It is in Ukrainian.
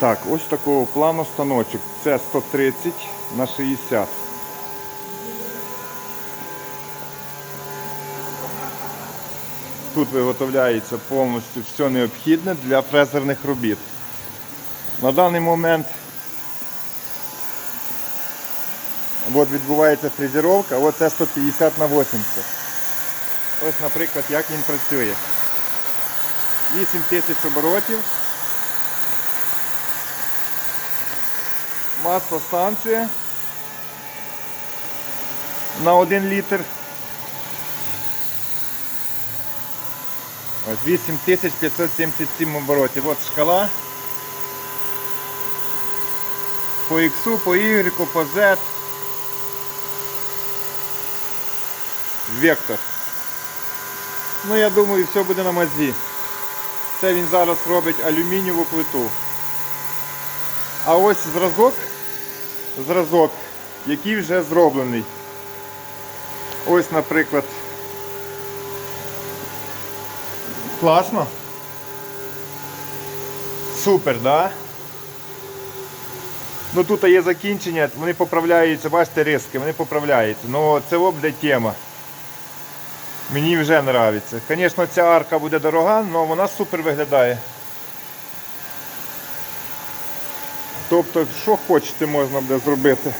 Так, ось такого плану станочок. Це 130 на 60. Тут виготовляється повністю все необхідне для фрезерних робіт. На даний момент от відбувається фрезеровка, от це 150 на 80. Ось, наприклад, як він працює. 8 тисяч оборотів. Маслостанція на 1 літр. Ось 8577 оборотів. От шкала. По X, по Y, по Z. Вектор. Ну я думаю, все буде на мазі. Це він зараз робить алюмінієву плиту. А ось зразок, зразок, який вже зроблений. Ось, наприклад. Класно. Супер, да? Ну тут є закінчення, вони поправляються, бачите, риски, вони поправляються. Ну це буде тема. Мені вже подобається. Звісно, ця арка буде дорога, але вона супер виглядає. Тобто, що хочете, можна буде зробити.